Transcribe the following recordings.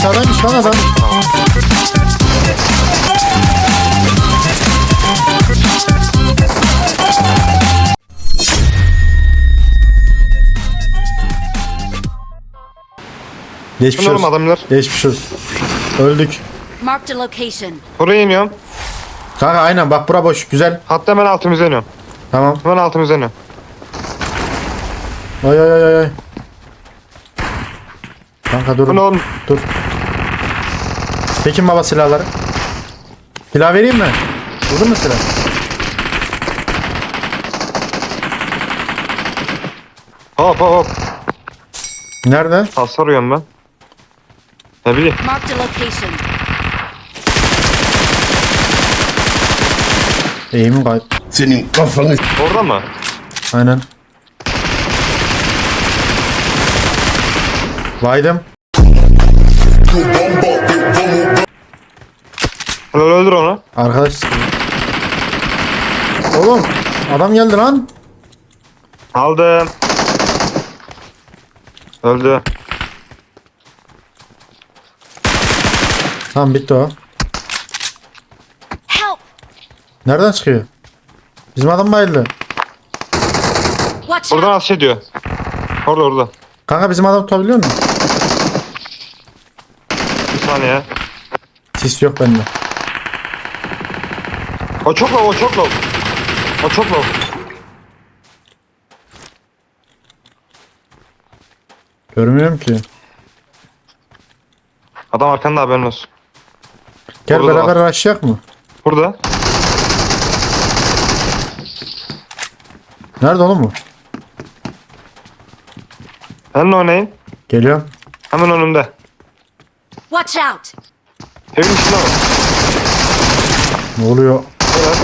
Aşağıdaymış lan adam. Geçmiş olsun. adamlar? Geçmiş olsun. Öldük. Marked a location. Buraya iniyorum. Kanka aynen bak bura boş. Güzel. Hatta hemen altımıza iniyorum. Tamam. Hemen altımıza iniyorum. Ay ay ay ay, ay. Kanka dur. Bu ne oğlum? Dur. Peki baba silahları. Silah vereyim mi? Buldun mu silah? Hop hop hop. Nerede? Hasar yiyorum ben. Ne bileyim. Marked a location. Eğimim kayıp. Senin kafanı Orada mı? Aynen. Vaydım. Helal öldür onu. Arkadaş sıkıyor. Oğlum adam geldi lan. Aldım. Öldü. Tamam bitti o. Help! Nereden çıkıyor? Bizim adam bayıldı. Watch Buradan out! ateş ediyor. Orada orada. Kanka bizim adam tutabiliyor musun? Bir saniye. Sis yok bende. O çok low o çok low. O çok low. Görmüyorum ki. Adam arkanda haberin olsun. Gel Burada da beraber araşacak mı? Burada. Nerede oğlum bu? Hemen oynayın. Geliyorum. Hemen önümde. Watch out! Evin içinde var. Ne oluyor? Helal.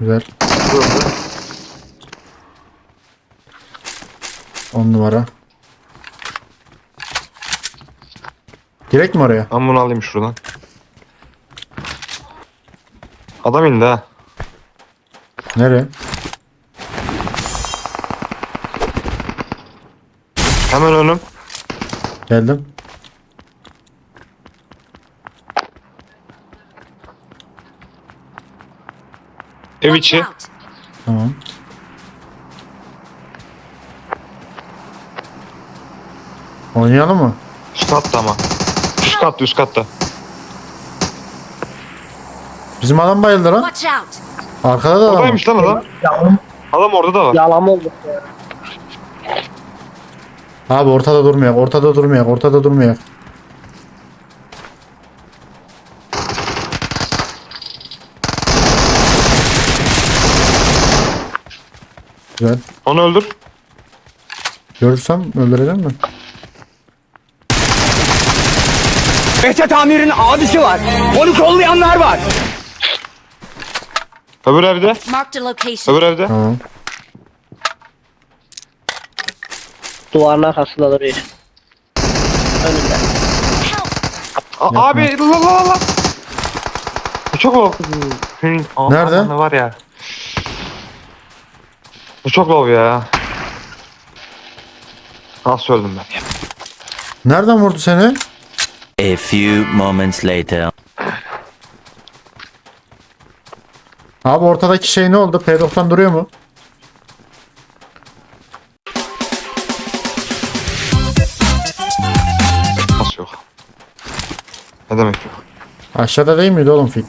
Güzel. Öldü. 10 numara. Direkt mi oraya? Ben bunu alayım şuradan. Adam indi ha. Nereye? Hemen önüm. Geldim. Ev içi. Tamam. Oynayalım mı? Üst katta ama. Üst katta üst katta. Bizim adam bayıldı lan. Watch out! Arkada da adam. Oradaymış lan adam. Adam orada da var. Yalan oldu. Abi ortada durmayak, ortada durmayak, ortada durmayak. Güzel. Onu öldür. Görürsem öldüreceğim mi? Behçet Amir'in abisi var. Onu kollayanlar var. Öbür evde. Marked a location. Öbür evde. Tamam. Duvarın arkasında duruyor. Önünde. A- abi la la la la. Bu çok low. Senin Nerede? aman var ya. Bu çok low ya. Nasıl öldüm ben ya? Nereden vurdu seni? A few moments later. Abi ortadaki şey ne oldu? P90 duruyor mu? Nasıl yok? Ne demek yok? Aşağıda değil miydi oğlum fil?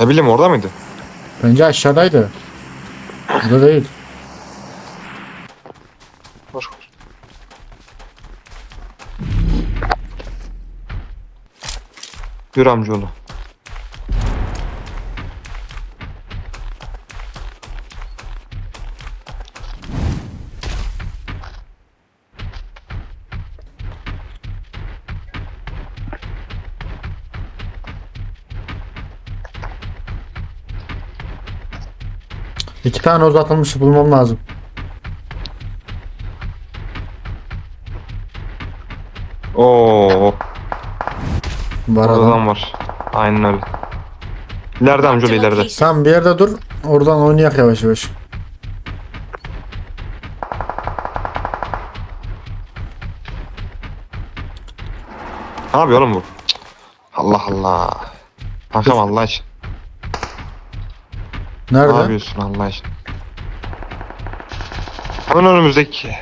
Ne bileyim orada mıydı? Bence aşağıdaydı. Burada değil. Boş ver. Yürü amcaoğlu. İki tane uzatılmış bulmam lazım. Oo. Var Oradan var. Aynen öyle. İleride amca öyle ileride. Tamam bir yerde dur. Oradan oynayak yavaş yavaş. Ne yapıyor oğlum bu? Cık. Allah Allah. Kankam Allah için. Ne Nerede? yapıyorsun Allah için? Hemen önümüzdeki.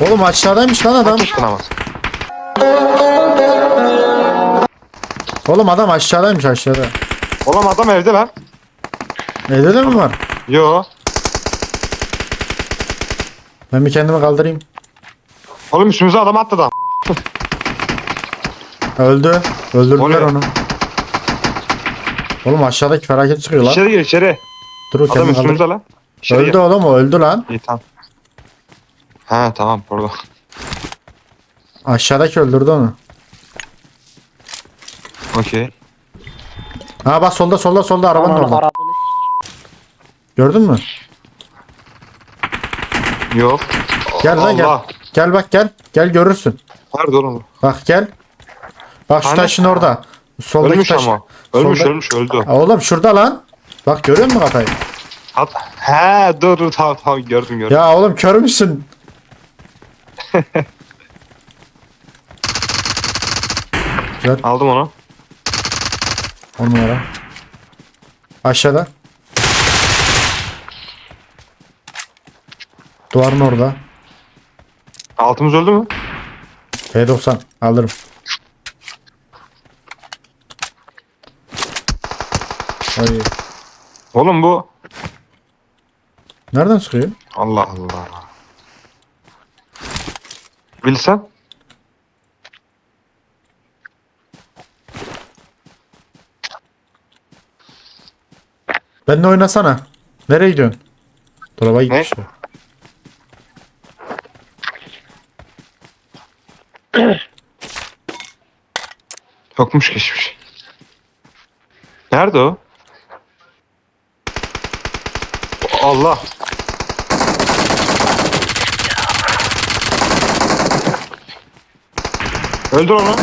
Oğlum aşağıdaymış lan adam. Tutunamaz. Oğlum adam aşağıdaymış aşağıda. Oğlum adam evde lan. Evde de mi var? Yo. Ben bir kendimi kaldırayım. Oğlum üstümüze adam attı da. Öldü. Öldürdüler onu. Oğlum aşağıdaki felaket çıkıyor lan. İçeri gir içeri. Dur o Adam kendimi üstümüzde lan. İçeri Öldü gir. oğlum o öldü lan. İyi tamam. Ha tamam pardon. Aşağıdaki öldürdü onu. Okey. Ha bak solda solda solda arabanın Aman orada. Gördün mü? Yok. Gel lan gel. Allah. Gel bak gel. Gel görürsün. Nerede oğlum? Bak gel. Bak şu Hani? taşın orada. Soldaki Ölmüş taş. ama. Ölmüş Solda- ölmüş öldü. Ha, Oğlum şurada lan. Bak görüyor musun kafayı? Hat. He dur dur tamam tamam gördüm gördüm. Ya oğlum kör müsün? Aldım onu. On numara. Aşağıda. Duvarın orada. Altımız öldü mü? P90 alırım. Ay. Oğlum bu. Nereden sıkıyor? Allah Allah. Bilsen. Benle oynasana. Nereye gidiyorsun? Dolaba gitmiş. o. Yokmuş geçmiş. Nerede o? Allah. Öldür onu.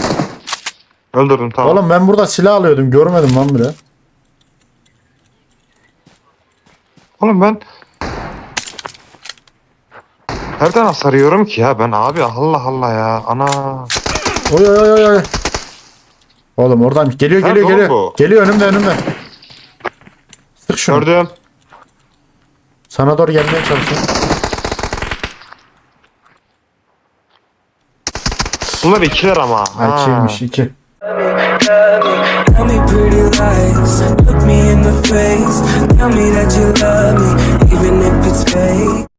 Öldürdüm tamam. Oğlum ben burada silah alıyordum. Görmedim lan bile. Oğlum ben Nereden hasar yiyorum ki ya ben abi Allah Allah ya ana Oy oy oy oy. Oğlum oradan geliyor Nerede geliyor oğlum geliyor. bu? Geliyor önümde önümde. Sık şunu. gördüm sana doğru gelmeye çalışıyorum. Bunlar ikiler ama. Ha. İkiymiş iki. Tell me that you love me, even if it's fake.